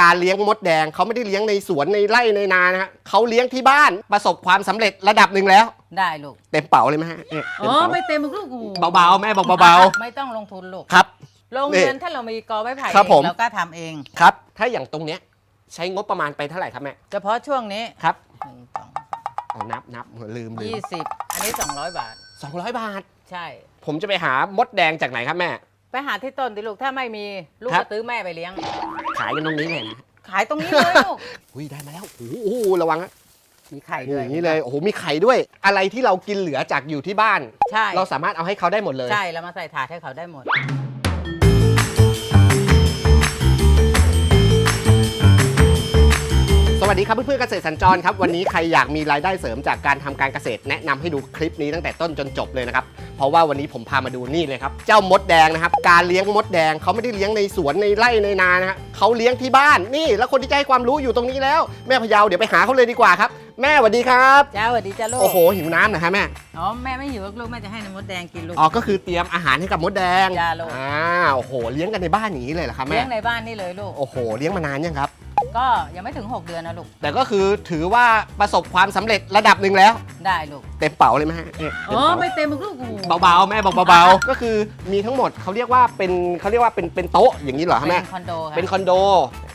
การเลี้ยงมดแดงเขาไม่ได้เลี้ยงในสวนในไร่ในนานะฮะเขาเลี้ยงที่บ้านประสบความสำเร็จระดับหนึ่งแล้ว ได้ลูกเต็มเป๋าเลยไหมฮะเนี่ยอ๋เต็มอเป๋าไม่เต็มลูกโอ้โหเบาๆแม่บอกเบาไม่ต้องลงทุนลูกๆครับโรงเรือนถ้าเรามีกอไม้ไผ่ครับเองผมเราก็ทำเอง ครับ ถ้าอย่างตรงเนี้ยใช้งบประมาณไปเท่าไหร่ครับแม่เฉพาะช่วงนี้ครับหนึ่งสองอ๋อนับนับลืมลืยี่มสิบอันนี้สองร้อยบาท สองร้อยบาท ใช่ ผมจะไปหามดแดงจากไหนครับแม่ ไปหาที่ต้นดิลูกถ้าไม่มีลูกครับก็ตื้อแม่ไปเลี้ยง ขายกันตรงนี้เลยนะขายตรงนี้เลยลูก อุ้ยได้มาแล้วโอ้โหระวังนะมีไข่นี่ด้วยอย่างนี้เลยโอ้โหมีไข่ด้วย อะไรที่เรากินเหลือจากอยู่ที่บ้าน ใช่เราสามารถเอาให้เขาได้หมดเลย ใช่แล้วมาใส่ถาดให้เขาได้หมด สวัสดีครับเพื่อนๆเกษตรสัญจรครับวันนี้ใครอยากมีรายได้เสริมจากการทำการเกษตร แนะนำให้ดูคลิปนี้ตั้งแต่ต้นจนจบเลยนะครับเพราะว่าวันนี้ผมพามาดูนี่เลยครับเจ้ามดแดงนะครับการเลี้ยงมดแดงเขาไม่ได้เลี้ยงในสวนในไร่ในนานะฮะเขาเลี้ยงที่บ้านนี่ แล้วคนที่จะให้ความรู้อยู่ตรงนี้แล้ว แม่พะเยาเดี๋ยวไปหาเขาเลยดีกว่าครับ แม่สวัสดีครับจ้าสวัสดีจ้าลูกโอ้โหหิวน้ำนะฮะแม่อ๋อแม่ไม่หิวหรอกลูกแม่จะให้น้ำมดแดงกินลูกอ๋อก็คือเตรียมอาหารให้กับมดแดงจ้าลูกอ่าโอ้โหเลี้ยงกันในบ้านอย่างนี้เลยเหรอครับเลี้แม่ยงในบ้านนี่เลยลูกโอ้โหเลี้ยงมานานยังครับ ก็ยังไม่ถึง 6 เดือนนะลูก แต่ก็คือถือว่าประสบความสำเร็จระดับหนึ่งแล้ว ได้ลูก เต็มเป๋าเลยไหมฮะเนี่ยเต็อ๋มอเป๋าไม่เต็มลูกโอ้โห เบาๆ แม่บอกเบาๆ ก็คือมีทั้งหมดเขาเรียกว่าเป็นเขาเรียกว่าเป็นเป็นโต๊ะอย่างนี้เหรอครับเป็แม่ นคอนโดค่ะ เป็นคอนโด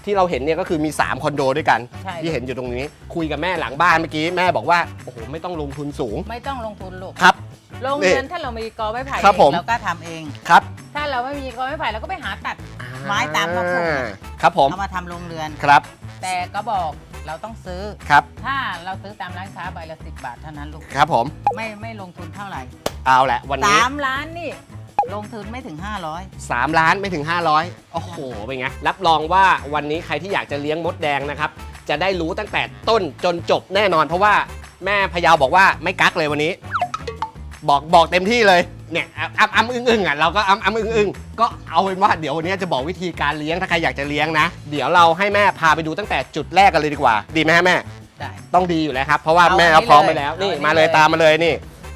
ที่เราเห็นเนี่ยก็คือมี 3 คอนโดด้วยกัน ใช่ ที่เห็นอยู่ตรงนี้ คุยกับแม่หลังบ้านเมื่อกี้แม่บอกว่า โอ้โห ไม่ต้องลงทุนสูงไม่ต้องลงทุนลูก ครับโรงเรือนถ้าเรามีกอไม้ไผ่ครับเอผงมเราก็ทำเอง ครับ ถ้าเราไม่มีกอไม้ไผ่เราก็ไปหาตัด ไม้ตามท้องทุ่งอ่าครับผม เอามาทำโรงเรือน ครับแต่ก็บอกเราต้องซื้อ ครับถ้าเราซื้อตามร้านค้าใบละสิบบาทเท่านั้นลูก ครับผมไม่ไม่ลงทุนเท่าไหร่เอาแหละวันนี้ สามล้านนี่ ลงทุนไม่ถึง 500 3 ล้านไม่ถึง 500 โอ้โห เป็นไง รับรองว่าวันนี้ใครที่อยากจะเลี้ยงมดแดงนะครับ จะได้รู้ตั้งแต่ต้นจนจบแน่นอน เพราะว่าแม่พะเยาบอกว่าไม่กักเลยวันนี้ บอกบอกเต็มที่เลย เนี่ยอ้ำอ้ำอึ้งอึ้งอะเราก็อ้ำอ้ำอึ้งอึ้งก็เอาเป็นว่าเดี๋ยววันนี้จะบอกวิธีการเลี้ยงถ้าใครอยากจะเลี้ยงนะ เดี๋ยวเราให้แม่พาไปดูตั้งแต่จุดแรกกันเลยดีกว่า ดีไหมฮะแม่ ได้ ต้องดีอยู่แล้วครับ เพราะว่าเอาแม่อันเอานี้พร้อมเลยไปแล้วเอานี่อันนี้มาเลยเลย ตามมาเลยนี่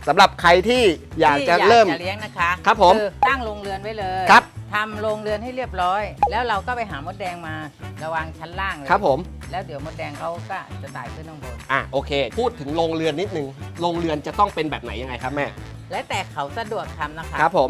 สำหรับใครที่อยากจะที่เริ่มจะเลี้ยงนะคะครับผมอตั้งโรงเรือนไว้เลยครับ ทำโรงเรือนให้เรียบร้อย แล้วเราก็ไปหามดแดงมาระวางชั้นล่างเลยครับผม แล้วเดี๋ยวมดแดงเขาก็จะไต่ขึ้นข้างบน อะโอเค พูดถึงโรงเรือนนิดนึงโรงเรือนจะต้องเป็นแบบไหนยังไงครับแม่ และแต่เขาสะดวกทำนะคะ ครับผม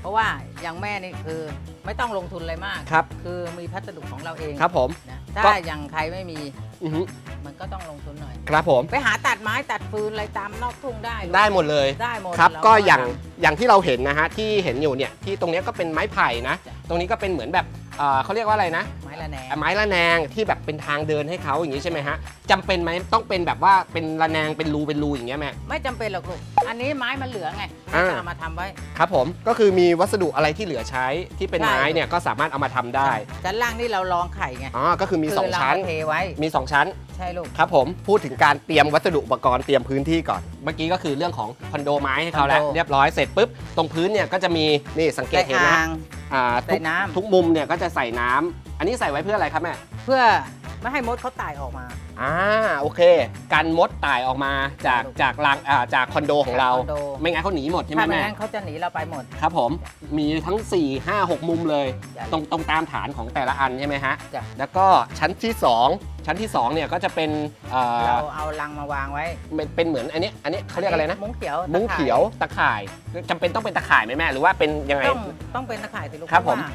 เพราะว่าอย่างแม่นี่คือไม่ต้องลงทุนอะไรมาก ครับ คือมีพัสดุของเราเองครับผม นะถ้าก็อย่างใครไม่มี อือฮึ มันก็ต้องลงทุนหน่อย ครับผม ไปหาตัดไม้ตัดฟืนอะไรตามนอกทุ่งได้ได้หมดเลย ได้หมดครับเก็อย่างทอย่างที่เราเห็นนะฮะที่เห็นอยู่เนี่ยที่ตรงเนี้ยก็เป็นไม้ไผ่นะจ้ะตรงนี้ก็เป็นเหมือนแบบ เอ่อเขาเรียกว่าอะไรนะำไม้ละแหนงไม้ระแนงที่แบบเป็นทางเดินให้เขาอย่างนี้ใช่ไหมฮะจำเป็นไหมต้องเป็นแบบว่าเป็นระแนงเป็นรูเป็นรูอย่างเงี้ยแม่ ไม่จำเป็นหรอกลูก อันนี้ไม้มันเหลือไงอ่า ก็เอามาทำไว้ ครับผมก็คือมีวัสดุอะไรที่เหลือใช้ที่เป็นใช่ไม้เนี่ยก็สามารถเอามาทำได้ชั้นล่างนี่เราลองไข่ไงอ๋อก็คือมี คืสองเราชั้น เทไว้ มี 2 ชั้น ใช่ลูก ครับผมพูดถึงการเตรียมวัสดุอุปกรณ์เตรียมพื้นที่ก่อน เมื่อกี้ก็คือเรื่องของคอนโดไม้ให้เขาแล้วคอนโด เรียบร้อยเสร็จปุ๊บตรงพื้นเนี่ยก็จะมีนี่สังเกตใส่เห็นนะอ่าง อ่าใส่ทุกน้ำ ทุกมุมเนี่ยก็จะใส่น้ำอันนี้ใส่ไว้เพื่ออะไรครับแม่ เพื่อไม่ให้มดเขาไต่ออกมา อ่าโอเค กันมดตายออกมาจากลูกจากรังอ่าจากคอนโดของเรา คอนโด ไม่งั้นเขาหนีหมดใช่ไหมถ้าไม่แม่งั้นเขาจะหนีเราไปหมด ครับผมมีทั้ง 4 5 6 มุมเลยจ้ะตรงตรงตามฐานของแต่ละอันใช่ไหมฮะ จ้ะ แล้วก็ชั้นที่ 2 ชั้นที่2เนี่ยก็จะเป็นเอ่อเราเอาลังมาวางไว้เป็นเป็นเหมือนอันนี้อันนี้เขาเรียกอะไรนะ มุ้งเขียวมุ้งตะข่าเขียวตะข่ายจำเป็นต้องเป็นตะข่ายไหมแม่หรือว่าเป็นยังไง ต้องต้องเป็นตะข่ายสิลูกครับเพาะผมว่า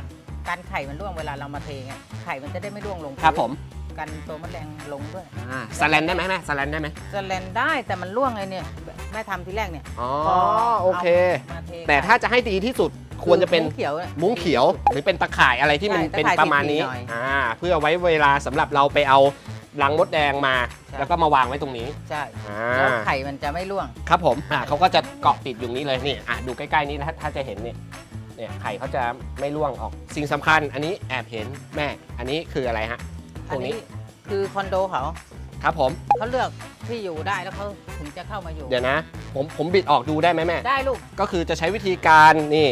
การไข่มันร่วงเวลาเรามาเทไงไข่มันจะได้ไม่ร่วงลงครับผม กันตัวมดแดงลงด้วยอ่าสแลนได้ไหมแม่สแลนได้ไหมจะแลนได้แต่มันร่วงไงเนี่ยแม่ทำทีแรกเนี่ยอ๋อพโอเคมาเทแต่ถ้าจะให้ดีที่สุดควรจะเป็น มุ้งเขียวอะมุ้งเขียวหรือเป็นตะข่ายอะไรที่มันใช่เป็นตะข่ายประมาณนี้ถี่ๆหน่อยอ่าเพื่อไว้เวลาสำหรับเราไปเอารังมดแดงมา ใช่ แล้วก็มาวางไว้ตรงนี้ใช่อ่แล้วาไข่มันจะไม่ร่วง ครับผมอ่าเขาก็จะเกาะติดอยู่นี้เลยนี่อะดูใกล้ๆนี้นะถ้าจะเห็นเนี่ยเนี่ยไข่เขาจะไม่ร่วงออก สิ่งสำคัญ อันนี้แอบเห็นแม่ อันนี้คืออะไรฮะ ตอัรนงนี้นี้ คือคอนโดเขาครับผมเขาเลือกที่อยู่ได้แล้วเขาถึงจะเข้ามาอยู่ เดี๋ยวนะ ผมผมบิดออกดูได้ไหมแม่ ได้ลูก ก็คือจะใช้วิธีการนี่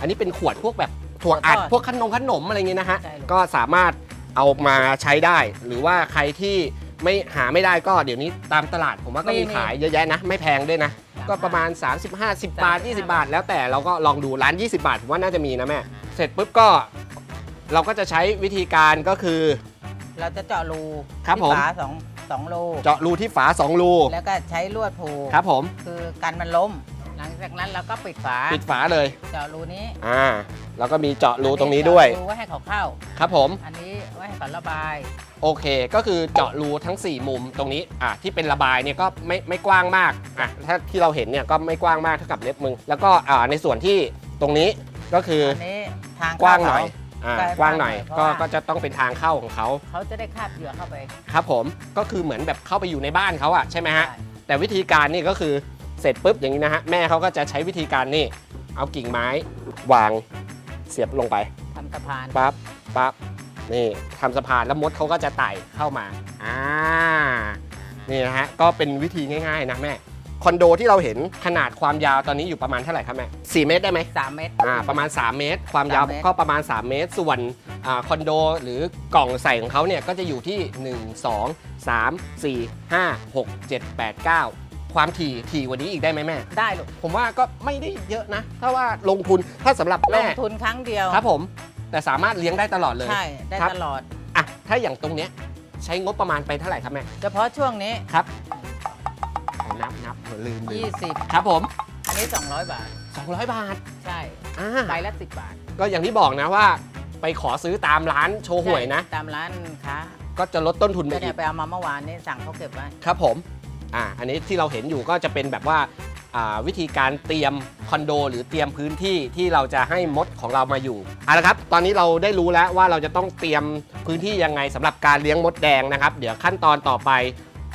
อันนี้เป็นขวดพวกแบบถั่วอัดถั่วทอดพวกขนมขนมอะไรเงี้ยนะฮะใช่ลูก ก็สามารถเอามาใช้ได้ หรือว่าใครที่ไม่หาไม่ได้ก็เดี๋ยวนี้ตามตลาดผมว่าก็มีขายเยอะแยะนะ ไม่แพงด้วยนะ ก็ประมาณ30 50บาท 20 บาท แล้วแต่เราก็ลองดูร้าน 20 บาทผมว่าน่าจะมีนะแม่ เสร็จปุ๊บก็เราก็จะใช้วิธีการก็คือ เราจะเจาะรูครับที่ผม ฝาสองสองรูเจาะรูที่ฝาสองรูแล้วก็ใช้ลวดผูกครับผมคือกันมันล้ม หลังจากนั้นเราก็ปิดฝาปิดฝาเลยเจาะรูนี้อ่าแล้วก็มีเจาะรูตรงนี้ด้วย เจาะรูไว้ให้เขาเข้า ครับผม อันนี้ไว้ให้เขาระบายโอเค ก็คือเจาะรูทั้ง 4 มุมตรงนี้อะที่เป็นระบายเนี่ยก็ไม่ไม่กว้างมากอะถ้าที่เราเห็นเนี่ยก็ไม่กว้างมากเท่ากับเล็บมึง แล้วก็อ่าในส่วนที่ตรงนี้ก็คือ อันนี้ทางกว้างหน่อยเข อ่าใช่กว้างหน่อยเพราะก็ว่า ก็จะต้องเป็นทางเข้าของเขาเขาจะได้คาบเหยื่อเข้าไปครับผมก็คือเหมือนแบบเข้าไปอยู่ในบ้านเขาอะใช่ไหมฮะใช่แต่วิธีการนี่ก็คือเสร็จปุ๊บอย่างนี้นะฮะแม่เขาก็จะใช้วิธีการนี่ เอากิ่งไม้วางเสียบลงไปทำสะพานปั๊บปั๊บนี่ทำสะพานแล้วมดเขาก็จะไต่เข้ามาอ่านี่นะฮะก็เป็นวิธีง่ายๆนะแม่ คอนโดที่เราเห็นขนาดความยาวตอนนี้อยู่ประมาณเท่าไหร่ครับแม่4เมตรได้ไหมสามเมตร อ่าประมาณ 3 เมตร ความยาวสามเมตร ก็ประมาณ 3 เมตร ส่วนอาคอนโดหรือกล่องใส่ของเขาเนี่ยก็จะอยู่ที่ 1 2 3 4 5 6 7 8 9 ความถี่ถี่กว่านี้อีกได้ไหมแม่ ได้ลูกผมว่าก็ไม่ได้เยอะนะ ถ้าว่าลงทุนถ้าสำหรับลแม่งทุนครั้งเดียวครับผม แต่สามารถเลี้ยงได้ตลอดเลย ใช่ได้ครับ ตลอด อะถ้าอย่างตรงเนี้ยใช้งบประมาณไปเท่าไหร่ครับแม่ เฉพาะช่วงนี้ครับ ลืมลืม20ครับผม อันนี้ 200 บาท 200 บาทใช่อ่าใบละ10บาทก็อย่างที่บอกนะว่า ไปขอซื้อตามร้านโชว์หวยนะ ใช่ตามร้านค้าก็จะลดต้นทุนไปก็อีเนี่ยกไปเอามาเมื่อวานนี้สั่งเขาเก็บไว้ครับผมอ่าอันนี้ที่เราเห็นอยู่ก็จะเป็นแบบว่าอ่าวิธีการเตรียมคอนโด หรือเตรียมพื้นที่ที่เราจะให้มดของเรามาอยู่เอาละครับ ตอนนี้เราได้รู้แล้วว่าเราจะต้องเตรียมพื้นที่ยังไงสำหรับการเลี้ยงมดแดงนะครับ เดี๋ยวขั้นตอนต่อไป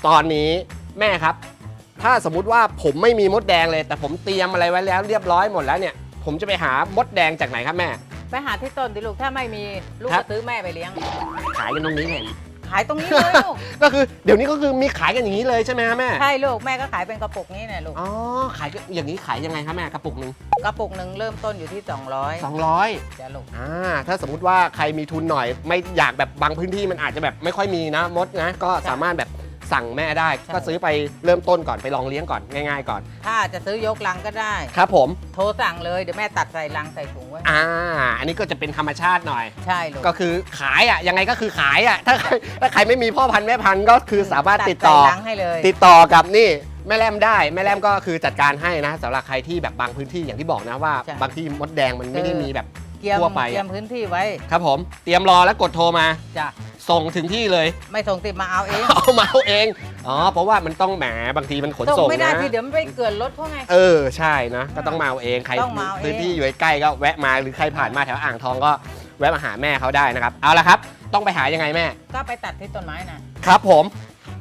ตอนนี้แม่ครับ ถ้าสมมุติว่าผมไม่มีมดแดงเลย แต่ผมเตรียมอะไรไว้แล้วเรียบร้อยหมดแล้วเนี่ย ผมจะไปหามดแดงจากไหนครับแม่ ไปหาที่ต้นดิลูกถ้าไม่มีลูกครับก็ซื้อแม่ไปเลี้ยง ขายกันตรงนี้เลยขายตรงนี้เลยลูก ก็คือเดี๋ยวนี้ก็คือมีขายกันอย่างนี้เลยใช่ไหมครับแม่ใช่ลูกแม่ก็ขายเป็นกระปุกนี้เนี่ยลูก อ๋อขายอย่างนี้ขายยังไงครับแม่กระปุกหนึ่งกระปุกหนึ่งเริ่มต้นอยู่ที่ 200 200 จ้ะลูก อ่าถ้าสมมุติว่าใครมีทุนหน่อย ไม่อยากแบบบางพื้นที่มันอาจจะแบบไม่ค่อยมีนะมดนะ ก็สามารถแบบ สั่งแม่ได้ใช่ก็ซื้อไปเริ่มต้นก่อนไปลองเลี้ยงก่อนง่ายๆก่อน ถ้าจะซื้อยกลังก็ได้ ครับผม โทรสั่งเลยเดี๋ยวแม่ตัดใส่ลังใส่ถุงไว้ อ่า อันนี้ก็จะเป็นธรรมชาติหน่อย ใช่ลูกก็คือขายอะยังไงก็คือขายอะถ้าใครถ้าใครไม่มีพ่อพันธุ์แม่พันธุ์ก็คือสามารถติดต่อ ใส่ลังให้เลย ติดต่อกับนี่แม่แรมได้แม่แรมก็คือจัดการให้นะสำหรับใครที่แบบบางพื้นที่อย่างที่บอกนะว่า ใช่บางที่มดแดงมันไม่ได้มีแบบ เตรียมทั่วไปอะเตรียมพื้นที่ไว้ครับผม เตรียมรอแล้วกดโทรมา จ้ะส่งถึงที่เลย ไม่ส่งติดมาเอาเองเอามาเอาเอง อ๋อ เพราะว่ามันต้องแหมบางทีมันขนส่งส่งไม่ได้นะ ทีเดี๋ยวมันไปเกิดรถเขาไง เออ ใช่นะ ก็ต้องมาเอาเอง ใครต้องมาเอาเอง พื้นที่อยู่ใกล้ๆก็แวะมา หรือใครผ่านมาแถวอ่างทองก็แวะมาหาแม่เขาได้นะครับ เอาละครับ ต้องไปหายังไงแม่ ก็ไปตัดที่ต้นไม้น่ะครับผม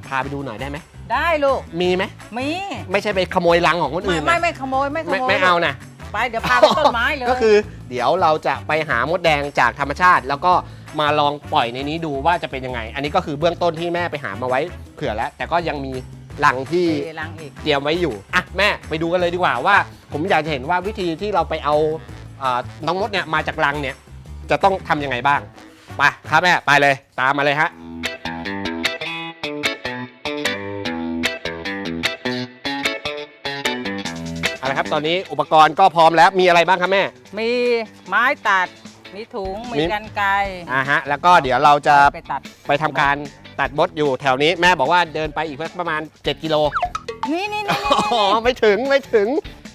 พาไปดูหน่อยได้ไหม ได้ลูกมีไหม มีไม่ใช่ไปขโมยรังของคนไม่อื่นไม่นะไม่ขโมยไม่ขโมไม่ยไม่เอานะ ไปเดี๋ยวพาไปต้นไม้เลยก็คือเดี๋ยวเราจะไปหามดแดงจากธรรมชาติ แล้วก็มาลองปล่อยในนี้ดูว่าจะเป็นยังไง อันนี้ก็คือเบื้องต้นที่แม่ไปหามาไว้เผื่อแล้ว แต่ก็ยังมีรังที่มีลังอีก เตรียมไว้อยู่อะแม่ไปดูกันเลยดีกว่าว่า ผมอยากจะเห็นว่าวิธีที่เราไปเอาอ่าน้องมดเนี่ยมาจากรังเนี่ยจะต้องทำยังไงบ้างไปครับแม่ไปเลยตามมาเลยฮะ เอาละครับ ตอนนี้อุปกรณ์ก็พร้อมแล้วมีอะไรบ้างครับแม่ มีไม้ตัด มีถุง มีมี กันไกรอ่าฮะแล้วก็เดี๋ยวเราจะไปตัด ไปทำการตัดมดอยู่แถวนี้แม่บอกว่าเดินไปอีกประมาณ 7 กิโลนี่นี่นี่อ๋อไม่ถึงไม่ถึง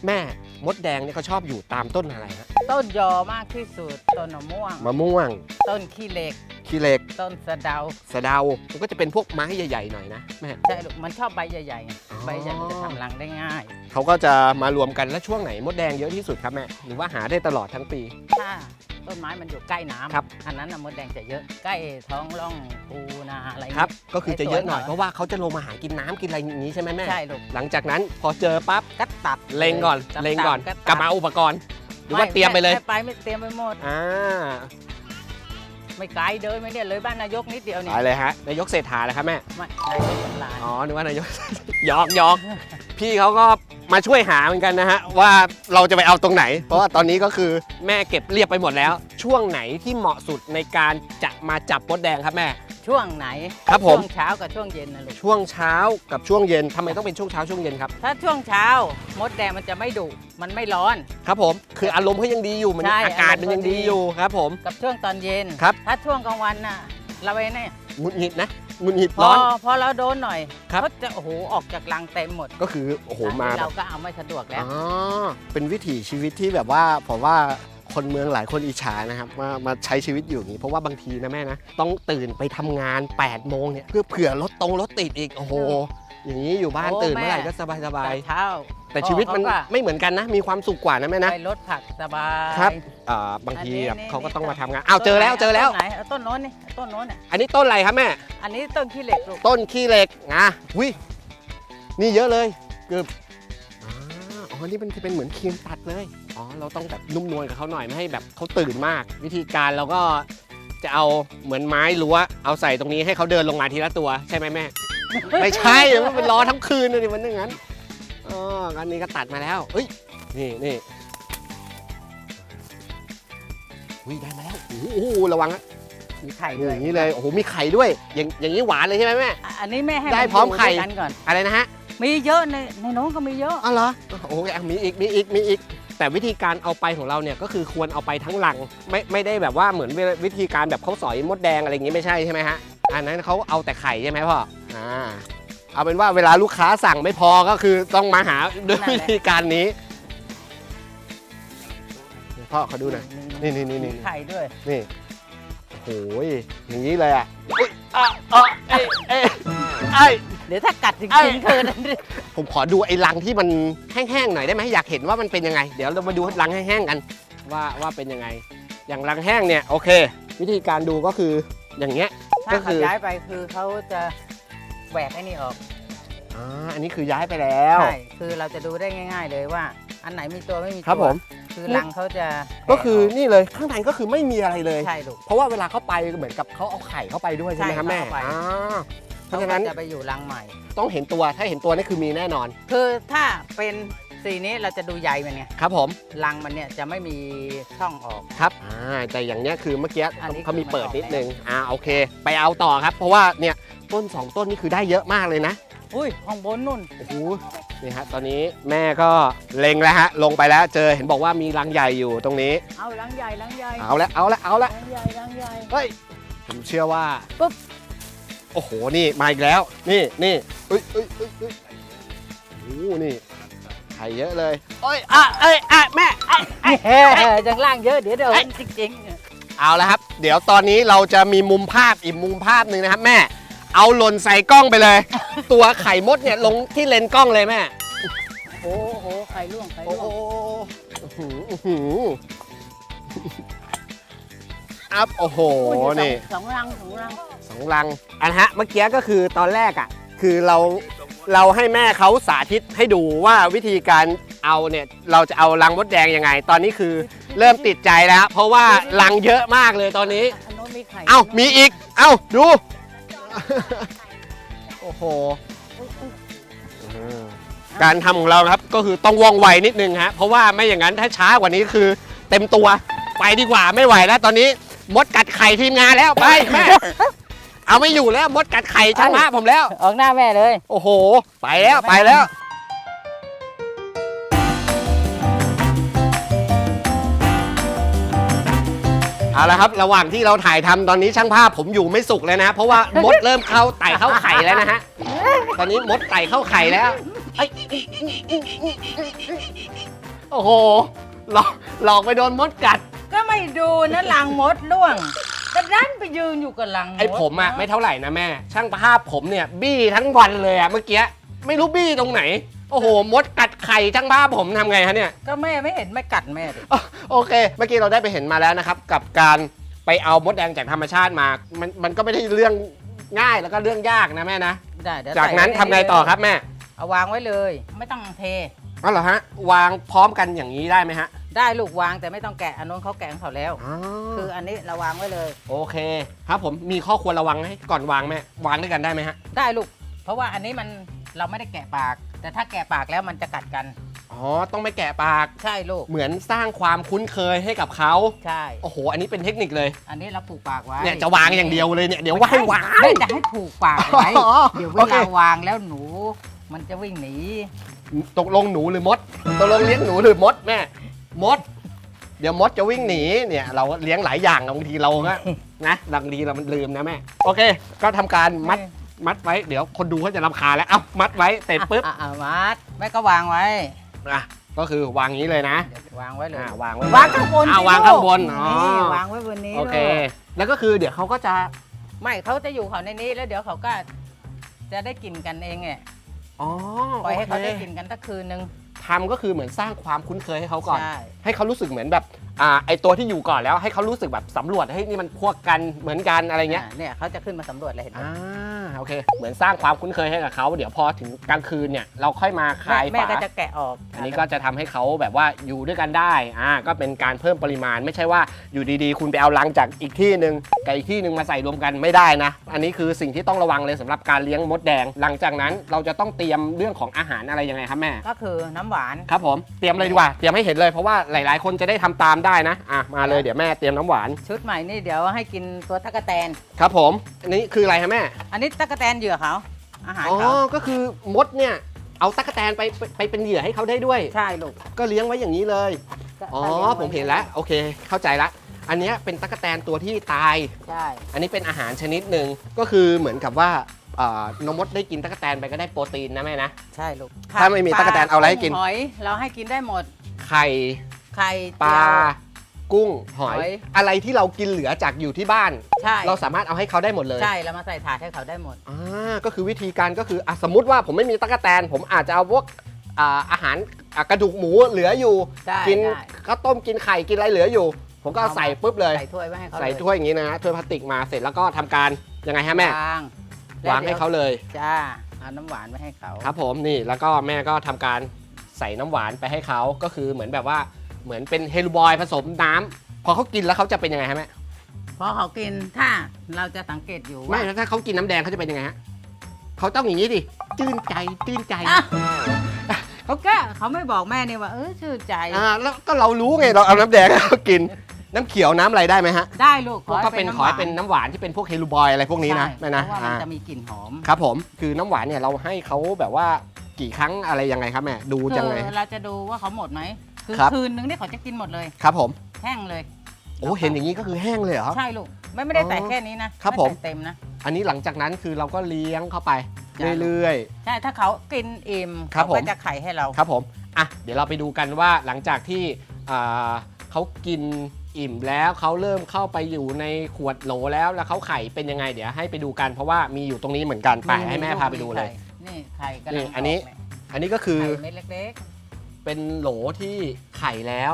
แม่มดแดงเนี่ยเขาชอบอยู่ตามต้นอะไรฮะต้นยอมากที่สุด ต้นมะม่วง มะม่วง ต้นขี้เหล็ก ขี้เหล็ก ต้นสะเดาสะเดา มันก็จะเป็นพวกไม้ใหญ่ ๆ หน่อยนะแม่ ใช่ลูกมันชอบใบใหญ่ๆไงอ๋อ ใบใหญ่มันจะทำรังได้ง่าย เขาก็จะมารวมกันแล้วช่วงไหนมดแดงเยอะที่สุดครับแม่ หรือว่าหาได้ตลอดทั้งปี ถ้าต้นไม้มันอยู่ใกล้น้ำครับ อันนั้นน่ะมดแดงจะเยอะใกล้ท้องร่องปูนาอะไรครับก็คือจะเยอะหน่อยไอ้สวนหน่อย เพราะว่าเขาจะลงมาหากินน้ำกินอะไรอย่างนี้ใช่ไหมแม่ใช่ลูกหลังจากนั้นพอเจอปั๊บก็ตัดเล็งก่อนตัดเล็งก่อนตัดกลับมาเอาอุปกรณ์ หรือว่าเตรียมไปเลยไปไม่เตรียมไปหมด อ่า ไม่ไกลเดินไม่เนี่ยเลยบ้านนายกนิดเดียวเนี่ยไปเลยฮะนายกเศรษฐาเลยครับแม่ไม่นายกสำราญอ๋อนึกว่านายก หยอกหยอก พี่เขาก็มาช่วยหาเหมือนกันนะฮะว่าเราจะไปเอาตรงไหน เพราะว่าตอนนี้ก็คือแม่เก็บเรียบไปหมดแล้ว ช่วงไหนที่เหมาะสุดในการจะมาจับมดแดงครับแม่ ช่วงไหนครับผม ช่วงเช้ากับช่วงเย็นนะลูกช่วงเช้ากับช่วงเย็นทำไมต้องเป็นช่วงเช้าช่วงเย็นครับถ้าช่วงเช้ามดแดงมันจะไม่ดุมันไม่ร้อน ครับผมคืออารมณ์เขายังดีอยู่มันใช่อากาศมันยังดีอยู่ครับผม กับช่วงตอนเย็นครับ ถ้าช่วงกลางวันน่ะเราไปเนี่ยหงุดหงิดนะ หงุดหงิดพอร้อน พอเราโดนหน่อยครับ เขาจะโอ้โหออกจากรังเต็มหมดก็คือโอ้โหมาอันนี้แบเราบก็เอาไม่สะดวกแล้ว อ๋อ เป็นวิถีชีวิตที่แบบว่าผมว่าคนเมืองหลายคนอิจฉานะครับมามาใช้ชีวิตอยู่อย่างนี้เพราะว่าบางทีนะแม่นะ ต้องตื่นไปทำงาน8ปดโมงเนี่ยเพื่อเผื่อรถตรงรถติดอีก โอ้โห อย่างนี้อยู่บ้านโอ้ตื่นเมื่อไหร่แม่ ก็สบายสบายแต่เช้าๆแต่ชีวิตมันพ่อเขาก็ไม่เหมือนกันนะ มีความสุขกว่านะแม่นะ ไปรถผักสบายครับ อ่าบางทีอันนี้แบบนี่เขาก็นี่ต้องมาต้ทำนงานอ้าวเจอแล้วเจอแล้ว ต้นไหนเอาต้นโน้นนี่เอาต้นโน้นเนี่ยอันนี้ต้นอะไรครับแม่ อันนี้ต้นขี้เหล็กลูกต้นขี้เหล็กอะวินี่เยอะเลยเกือบอาอ๋อ นี่มันจะเป็นเหมือนครีมตัดเลย อ๋อ เราต้องแบบนุ่มนวลกับเขาหน่อยไม่ให้แบบเขาตื่นมาก วิธีการเราก็จะเอาเหมือนไม้รั้วเอาใส่ตรงนี้ให้เขาเดินลงมาทีละตัวใช่ไหมแม่ ไม่ใช่มันเป็นรอทั้งคืนเลยมันอย่างนั้นอ๋ออันนี้ก็ตัดมาแล้วเอ้ยนี่นี่วิได้มาแล้วโอ้โหระวังนะมีไข่อด้วยย่างนี้เลยโอ้โหมีไข่ด้วย อย่างอย่างนี้หวานเลยใช่ไหมแม่อะอันนี้แม่ให้ได้นพร้อมไข่ยู่ด้วยกันก่อนอะไรนะฮะมีเยอะในในโน้นก็มีเยอะอ๋อเหรอโอ้ยมีอีกมีอีกมีอีก แต่วิธีการเอาไปของเราเนี่ยก็คือควรเอาไปทั้งลังไม่ไม่ได้แบบว่าเหมือนวิธีการแบบเขาสอยมดแดงอะไรอย่างงี้ไม่ใช่ใช่ไหมฮะอันนั้นเขาเอาแต่ไข่ใช่ไหมพ่อ อ่าเอาเป็นว่าเวลาลูกค้าสั่งไม่พอก็คือต้องมาหาด้วยวิธีการนี้พ่อเขาดูหน่อยนี่นี่นี่นี่มีไข่ด้วย นี่โอ้ยอย่างนี้เลยอะอุ๊ยอะอะเอ้ยเอ้ยเอ้ยเดี๋ยวถ้ากัดจเอ้ยริงๆคือผมขอดูไอ้รังที่มันแห้งๆหน่อยได้ไหมอยากเห็นว่ามันเป็นยังไง เดี๋ยวเรามาดูรังแห้งๆกัน ว่าว่าเป็นยังไง อย่างรังแห้งเนี่ยโอเค วิธีการดูก็คืออย่างเงี้ยถ้าก็คืเขาอย้ายไปคือเขาจะแห วกไอ้นี่ออกอ่าอันนี้คือย้ายไปแล้ว ใช่คือเราจะดูได้ง่าย ๆ เลยว่า อันไหนมีตัวไม่มีตัวครับผม คือรังเขาจะก็คือนี่เลยข้างในก็คือไม่มีอะไรเลยใช่ลูก เพราะว่าเวลาเข้าไปเหมือนกับเขาเอาไข่เข้าไปด้วยใช่ไหมครับใช่แม่เขาเอาไป อ่าเพเขาราะฉะก็นั้นจะไปอยู่รังใหม่ ต้องเห็นตัวถ้าเห็นตัวนี่คือมีแน่นอน คือถ้าเป็น สีนี้เราจะดูใยมันไงครับผมรังมันเนี่ยจะไม่มีช่องออก ครับอ่าแต่อย่างเนี้ยคือเมื่อกี้อันนี้เขามีคือมันเปิดออกนิดแล้วนึงอ่าโอเค ไปเอาต่อครับ เพราะว่าเนี่ยต้น 2 ต้นนี่คือได้เยอะมากเลยนะอุ้ยข้างบนนู่นโอ้โหนี่ฮะตอนนี้แม่ก็เล็งแล้วฮะลงไปแล้วเจอเห็นบอกว่ามีรังใหญ่อยู่ตรงนี้ เอารังใหญ่รังใหญ่เอาละเอาละเอาละรังใหญ่รังใหญ่เฮ้ยผมเชื่อว่าปุ๊บโอ้โหนี่มาอีกแล้ว นี่นี่เอ้ยเอ้ยเอ้ยเอ้ยโอ้โหนี่ ไข่เยอะเลยเอ้ยอะเอ้ยอะแม่อะเฮ้ยจังล่างเยอะเดี๋ยวเดี๋ยวเอ้ยจริงเอาละครับ เดี๋ยวตอนนี้เราจะมีมุมภาพอีกมุมภาพหนึ่งนะครับแม่ เอาหล่นใส่กล้องไปเลย ตัวไข่มดเนี่ยลงที่เลนส์กล้องเลยแม่ ๆโอ้โหไข่ล่วงไข่โอ้ล่วโหงอื้อหืออื้อหืออัพโอ้โหโอ้ยเดี๋ยวนี่สองสองรังสองรัง สองลังอันฮะเมื่อกี้ก็คือตอนแรกอะ คือเรา เราให้แม่เขาสาธิตให้ดูว่าวิธีการเอาเนี่ยเราจะเอาลังมดแดงยังไง ตอนนี้คือเริ่มติดใจแล้ว เพราะว่าลังเยอะมากเลยตอนนี้ อันโน้นมีไข่เอ้ามีอีก เอ้าดู โอ้โหอืมการทำของเราครับก็คือต้องว่องไวนิดนึงฮะเพราะว่าไม่อย่างนั้นถ้าช้ากว่านี้คือ เต็มตัวไปดีกว่าไม่ไหวแล้ว ตอนนี้มดกัดไข่ทีมงานแล้วไปแม่ เอาไม่อยู่แล้วมดกัดไข่ช่างภาพผมแล้ว ออกหน้าแม่เลย โอ้โห ไปแล้วไปแล้ว เอาละครับ ระหว่างที่เราถ่ายทำตอนนี้ช่างภาพผมอยู่ไม่สุขเลยนะ เพราะว่ามดเริ่มเข้าไต่เข้าไข่แล้วนะฮะ ตอนนี้มดไต่เข้าไข่แล้วเอ้ยโอ้โห หลอกหลอกไปโดนมดกัด ก็ไม่ดูนะรังมดล่วง แต่ดันไปยืนอยู่กับรังดไอ้ผมอะไม่เท่าไหร่นะแม่ ช่างภาพผมเนี่ย บี้ทั้งวันเลยอะเมื่อกี้ไม่รู้บี้ตรงไหน โอ้โห มดกัดไข่ช่างภาพผมทำไงฮะเนี่ย ก็แม่ไม่เห็นไม่กัดแม่ดิโอเค เมื่อกี้เราได้ไปเห็นมาแล้วนะครับ กับการไปเอามดแดงจากธรรมชาติมา มันมันก็ไม่ได้เรื่องง่ายแล้วก็เรื่องยากนะแม่นะ ได้เดี๋ยวจากนั้นใส่ทำไงต่อครับแม่เอาวางไว้เลย ไม่ต้องเท อ๋อเหรอฮะ วางพร้อมกันอย่างนี้ได้ไหมฮะ ได้ลูกวางแต่ไม่ต้องแกะอันนู้นเขาแกะของเขาแล้วอ๋อคืออันนี้เราวางไว้เลย โอเค ครับผมมีข้อควรระวังให้ก่อนวางแม่วางด้วยกันได้ไหมฮะได้ลูก เพราะว่าอันนี้มันเราไม่ได้แกะปาก แต่ถ้าแกะปากแล้วมันจะกัดกัน อ๋อต้องไม่แกะปาก ใช่ลูก เหมือนสร้างความคุ้นเคยให้กับเขาใช่ โอ้โห อันนี้เป็นเทคนิคเลยอันนี้เราผูกปากไว้เนี่ยจะวางอย่างเดียวเลยเนี่ยเดี๋ยวว่าให้วาง ไม่จะให้ผูกปากไว้อ๋อเดี๋ยวเวโอเค ลาวางแล้วหนู มันจะวิ่งหนี ตกลงหนูหรือมดตกลงเลี้ยงหนูหรือมดแม่ มด เดี๋ยวมดจะวิ่งหนีเนี่ยเราเลี้ยงหลายอย่างบางทีเราก็ นะบางทีเรามันลืมนะแม่โอเค ก็ทำการมัดมัดไว้เดี๋ยวคนดูเขาจะรำคาญแล้วเอ้ามัดไว้เสร็จปุ๊บอะอะมัดแม่ก็วางไว้ อะก็คือวางอย่างนี้เลยนะเดี๋ยววางไว้เลย อ่าวางไว้วางข้างบนอะสิวางลูกข้างบนอ๋อนี่วางไว้บนนี้โอเค ลูกแล้วก็คือเดี๋ยวเขาก็จะ ไม่เขาจะอยู่เขาในนี้แล้วเดี๋ยวเขาก็จะได้กินกันเองไงอ๋อปล่อยให้เขาโคได้กินกันสักคืนนึง ทำก็คือเหมือนสร้างความคุ้นเคยให้เขาก่อน ใช่ ให้เขารู้สึกเหมือนแบบอ่าไอตัวที่อยู่ก่อนแล้วให้เขารู้สึกแบบสำรวจให้ยนี่มันพวกกันเหมือนกันอะไรเงี้ยอะเนี่ยเขาจะขึ้นมาสำรวจเลยเห็นไหมอ่า โอเค เหมือนสร้างความคุ้นเคยให้กับเขาเดี๋ยวพอถึงกลางคืนเนี่ยเราค่อยมาคแม่ลายแม่ฝาก็จะแกะออกอันนี้ก็จะทำให้เขาแบบว่าอยู่ด้วยกันได้อ่าก็เป็นการเพิ่มปริมาณ ไม่ใช่ว่าอยู่ดีๆ คุณไปเอาลังจากอีกที่หนึ่งกับอีกที่หนึ่งมาใส่รวมกันไม่ได้นะ อันนี้คือสิ่งที่ต้องระวังเลยสำหรับการเลี้ยงมดแดง หลังจากนั้นเราจะต้องเตรียมเรื่องของอาหารอะไรยังไงครับแม่ ก็คือน้ำหวาน ครับผมเตรียมเลยดีกว่าเตรียมให้เห็นเลยเพราะว่าหลาย ๆ คนจะได้ทำตามได้นะอะมาเลยเดี๋ยวแม่เตรียมน้ำหวานชุดใหม่นี่เดี๋ยวให้กินตัวตั๊กแตน ครับผมอันนี้คืออะไรครับแม่ อันนี้ตั๊กแตนเหยื่อเขาอาหารอ๋อ เขาก็คือมดเนี่ย เอาตั๊กแตนไปไปไปเป็นเหยื่อให้เขาได้ด้วย ใช่ลูกก็เลี้ยงไว้อย่างนี้เลยก็อ๋อก็ลี้ยงไว้ผมเห็นแล้ว โอเค เข้าใจละ อันเนี้ยเป็นตั๊กแตนตัวที่ตาย ใช่อันนี้เป็นอาหารชนิดหนึ่งก็คือเหมือนกับว่าเอ่อนกมดได้กินตั๊กแตนไปก็ได้โปรตีนนะแม่นะ ใช่ลูกถ้าไม่มีตั๊กแตนเอาอะไรให้กิน หอย เราให้กินได้หมดไข่ ไข่ปลาเจียว กุ้งหอย หอย อะไรที่เรากินเหลือจากอยู่ที่บ้าน ใช่เราสามารถเอาให้เขาได้หมดเลยใช่เรามาใส่ถาดให้เขาได้หมด อ่าก็คือวิธีการก็คืออะสมมติว่าผมไม่มีตั๊กแตน ผมอาจจะเอาพวกอ่าอาหารอะกระดูกหมูเหลืออยู่ ได้กินได้ ข้าวต้มกินไข่กินอะไรเหลืออยู่ ผมก็เอาเอามาใส่ปุ๊บเลย ใส่ถ้วยไว้ให้เขาใส่เลยถ้วยอย่างนี้นะฮะถ้วยพลาสติกมาเสร็จแล้วก็ทำการยังไงฮะแม่ วางวางให้เขาเลย จ้าเอาน้ำหวานไว้ให้เขา ครับผมนี่แล้วก็แม่ก็ทำการใส่น้ำหวานไปให้เขาก็คือเหมือนแบบว่า เหมือนเป็นเฮลูบอยผสมน้ำพอเขากินแล้วเขาจะเป็นยังไงฮะแม่พอเขากินถ้าเราจะสังเกตอยู่ไม่ว่า แล้วถ้าเขากินน้ำแดงเขาจะเป็นยังไงฮะเขาต้องอย่างนี้ดิตื้นใจตื้นใจอะ เขาแก้เขาไม่บอกแม่นี่ว่า เออชื่อใจอ่าแล้วก็เรารู้ไงเราเอาน้ำแดงให้เขากินน้ำเขียวน้ำอะไรได้ไหมฮะได้ลูกพวกก็เป็นขอให้เป็นน้ำหวานที่เป็นพวกเฮลูบอยอะไรพวกนี้นะใช่แม่นะเพราะว่ามันอ่า จะมีกลิ่นหอม ครับผมคือน้ำหวานเนี่ยเราให้เขาแบบว่า กี่ครั้งอะไรยังไงครับแม่ดูคืจังอไงเราจะดูว่าเขาหมดไหมคือครับ คืนนึงเนี่ยเขาจะกินหมดเลย ครับผมแห้งเลย โอ้เห็นอย่างนี้ก็คือแห้งเลยเหรอ ใช่ลูกไม่ไม่ได้ใส่อ๋อแค่นี้นะครับไใส่ผมเต็มนะ อันนี้หลังจากนั้นคือเราก็เลี้ยงเข้าไปจ้ะ เรื่อย ใช่ถ้าเขากินอิ่มครับเขาก็ผมจะไข่ให้เรา ๆ ครับผมอะเดี๋ยวเราไปดูกันว่าหลังจากที่อ่าเขากินอิ่มแล้วเขาเริ่มเข้าไปอยู่ในขวดโหลแล้วแล้วเขาไข่เป็นยังไง เดี๋ยวให้ไปดูกันเพราะว่ามีอยู่ตรงนี้เหมือนกันไปให้แม่พาไปดูเลย นี่ไข่กำลังนี่อันนี้กเยอันนี้ก็คือไข่เม็ดเล็กเป็นโหลที่ไข่แล้ว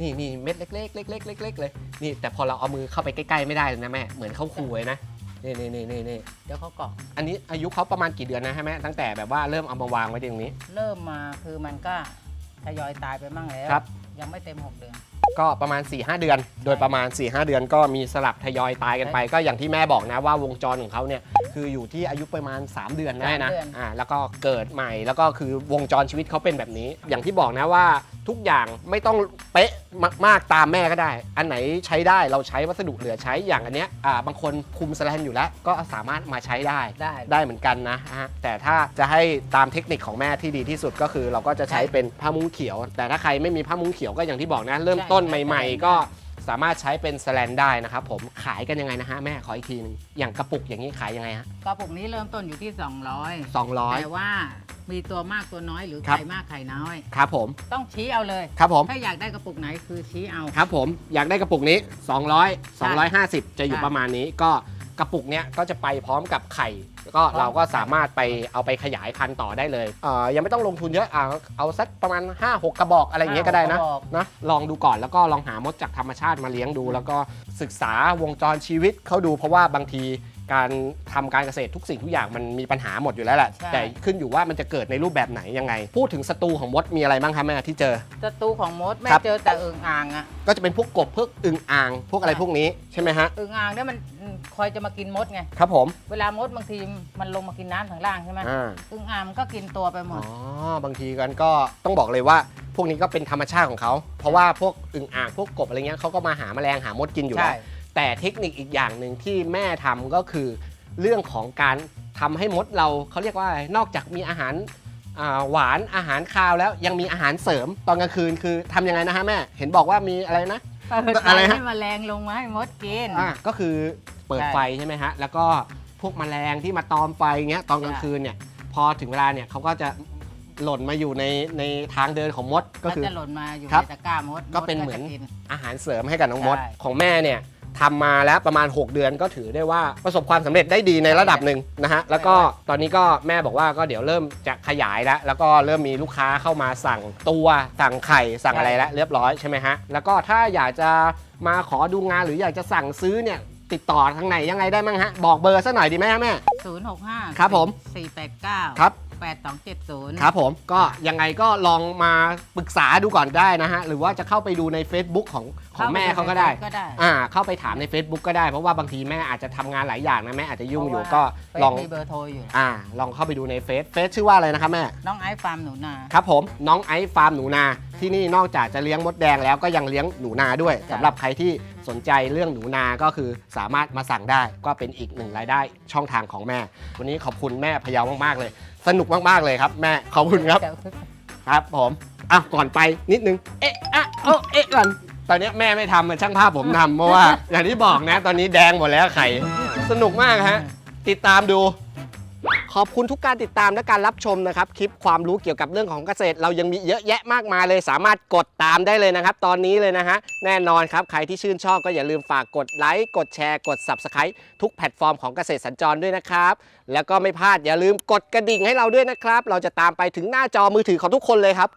นี่นี่เม็ดเล็กๆเล็กๆเล็กๆเลยนี่แต่พอเราเอามือเข้าไปใกล้ๆไม่ได้เลยนะแม่เหมือนเขาขู่เลยนะนี่นี่นี่นี่นี่ๆเดี๋ยวเขาเกาะอันนี้อายุเขาประมาณกี่เดือนนะฮะแม่ตั้งแต่แบบว่าเริ่มเอามาวางไว้ตรงนี้ เริ่มมาคือมันก็ทยอยตายไปมั่งแล้ว ครับ ยังไม่เต็ม 6 เดือน ก็ประมาณ 4-5หเดือน โดยประมาณ 4-5หเดือนก็มีสลับทยอยตายกันไป ก็อย่างที่แม่บอกนะว่าวงจรของเขาเนี่ยคืออยู่ที่อายุประมาณ 3 เดือนนะแม่นะสามเดือน อ่าแล้วก็เกิดใหม่แล้วก็คือวงจรชีวิตเขาเป็นแบบนี้ อย่างที่บอกนะว่า ทุกอย่างไม่ต้องเป๊ะมากๆตามแม่ก็ได้ อันไหนใช้ได้เราใช้วัสดุเหลือใช้อย่างอันเนี้ยอ่าบางคนคุมสแลนอยู่แล้ว ก็สามารถมาใช้ได้ได้ ได้เหมือนกันนะฮะแต่ถ้าจะให้ตามเทคนิคของแม่ที่ดีที่สุดก็คือ เราก็จะใช้เป็นผ้ามุ้งเขียว แต่ถ้าใครไม่มีผ้ามุ้งเขียวก็อย่างที่บอกนะ เริ่มต้นใหม่ ๆ ก็สามารถใช้เป็นสแลนได้นะครับผมขายกันยังไงนะฮะแม่ขออีกทีหนึงอย่างกระปุกอย่างนี้ขายยังไงฮะกระปุกนี้เริ่มต้นอยู่ที่ 200 200 แต่ว่า มีตัวมากตัวน้อยหรือครับ ไข่มากไข่น้อย ครับผมต้องชี้เอาเลย ครับผมถ้าอยากได้กระปุกไหนคือชี้เอา ครับผมอยากได้กระปุกนี้ 200 250 จะอยู่ใช่ ประมาณนี้ ก็กระปุกเนี้ยก็จะไปพร้อมกับไข่แล้วก็เราก็สามารถไปเอาไปขยายพันธุ์ต่อได้เลยเอ่อยังไม่ต้องลงทุนเยอะเอาเอาสักประมาณ 5-6 กระบอกอะไรอย่างเงี้ยก็ได้นะห้าหกกระบอกนะลองดูก่อนแล้วก็ลองหามดจากธรรมชาติมาเลี้ยงดู แล้วก็ศึกษาวงจรชีวิตเขาดูเพราะว่าบางที การทำการเกษตรทุกสิ่งทุกอย่างมันมีปัญหาหมดอยู่แล้วแหละใช่ แต่ขึ้นอยู่ว่ามันจะเกิดในรูปแบบไหนยังไง พูดถึงศัตรูของมดมีอะไรบ้างคะแม่ที่เจอ ศัตรูของมดแม่ครับ เจอแต่อึ่งอ่างอะก็จะเป็นพวกกบพวกอึ่งอ่าง พวกอะไรใช่พวกนี้ใช่ไหมฮะอึ่งอ่างเนี่ยมันคอยจะมากินมดไง ครับผมเวลามดบางทีมันลงมากินน้ำทางล่างใช่ไหมอ่าอึ่งอ่างมันก็กินตัวไปหมอ๋ด อบางทีกันก็ต้องบอกเลยว่า พวกนี้ก็เป็นธรรมชาติของเขา เพราะว่าพวกอึ่งอ่างพวกกบอะไรเงี้ยเขาก็มาหาแมลงหามดกินอยู่แล้วใช่ แต่เทคนิคอีกอย่างหนึ่งที่แม่ทำก็คือเรื่องของการทำให้มดเราเขาเรียกว่าอะไรนอกจากมีอาหารอ่าหวานอาหารคาวแล้วยังมีอาหารเสริมตอนกลางคืนคือทำยังไงนะฮะแม่ เห็นบอกว่ามีอะไรนะเปิดอะไฟไรฮะให้แมลงลงมาให้มดกินอ่าก็คือเปิดใช่ไฟใช่ไหมฮะแล้วก็พวกแมลงที่มาตอมไฟเงี้ยตอนกลางใช่คืนเนี่ยพอถึงเวลาเนี่ยเขาก็จะหล่นมาอยู่ในในทางเดินของมดก็ก็คือจะหล่นมาอยู่ครับในตะกร้ามดก็เป็นดเหมือนจะอาหารเสริมให้กับน้องมดใช่ของแม่เนี่ย ทำมาแล้วประมาณ 6 เดือนก็ถือได้ว่าประสบความสำเร็จได้ดีในระดับหนึ่งนะฮะแล้วก็ตอนนี้ก็แม่บอกว่าก็เดี๋ยวเริ่มจะขยายแล้วแล้วก็เริ่มมีลูกค้าเข้ามาสั่งตัวสั่งไข่สั่งอะไรแล้วเรียบร้อยใช่ไหมฮะแล้วก็ถ้าอยากจะมาขอดูงานหรืออยากจะสั่งซื้อเนี่ยติดต่อทางไหนยังไงได้มั้งฮะบอกเบอร์สักหน่อยดีไหมฮะแม่ศูนย์หกห้าครับผมสี่แปดเก้าครับ แปดสองเจ็ดศูนย์ครับผมก็ยังไงก็ลองมาปรึกษาดูก่อนได้นะฮะ หรือว่าจะเข้าไปดูใน Facebook ของของแม่เขาก็ได้ก็ได้อ่า เข้าไปถามใน Facebook ก็ได้ เพราะว่าบางทีแม่อาจจะทำงานหลายอย่างนะ แม่อาจจะยุ่งอยู่เพราะว่าก็ลอง เฟซมีเบอร์โทรอยู่ อ่า ลองเข้าไปดูในเฟซเฟซชื่อว่าอะไรนะครับแม่ น้องไอซ์ฟาร์มหนูนา ครับผมน้องไอซ์ฟาร์มหนูนาที่นี่นอกจากจะเลี้ยงมดแดงแล้วก็ยังเลี้ยงหนูนาด้วยจ้ะ สำหรับใครที่ สนใจเรื่องหนูนาก็คือสามารถมาสั่งได้ ก็เป็นอีกหนึ่งรายได้ช่องทางของแม่ วันนี้ขอบคุณแม่พะเยามากๆเลย สนุกมากๆเลยครับ แม่ขอบคุณครับครับผมอะก่อนไปนิดนึงเอ๊ะอะเออเอ๊ะก่อนตอนนี้แม่ไม่ทำมันช่างภาพผมทำเพราะว่า อย่างที่บอกนะ ตอนนี้แดงหมดแล้วไข่สนุกมากฮะ ติดตามดู อบคุณทุกการติดตามและการรับชมนะครับ คลิปความรู้เกี่ยวกับเรื่องของเกษตร เรายังมีเยอะแยะมากมายเลย สามารถกดตามได้เลยนะครับ ตอนนี้เลยนะฮะ แน่นอนครับ ใครที่ชื่นชอบก็อย่าลืมฝากกดไลค์ กดแชร์ กด Subscribe ทุกแพลตฟอร์มของเกษตรสัญจรด้วยนะครับ แล้วก็ไม่พลาดอย่าลืมกดกระดิ่งให้เราด้วยนะครับ เราจะตามไปถึงหน้าจอมือถือของทุกคนเลยครับ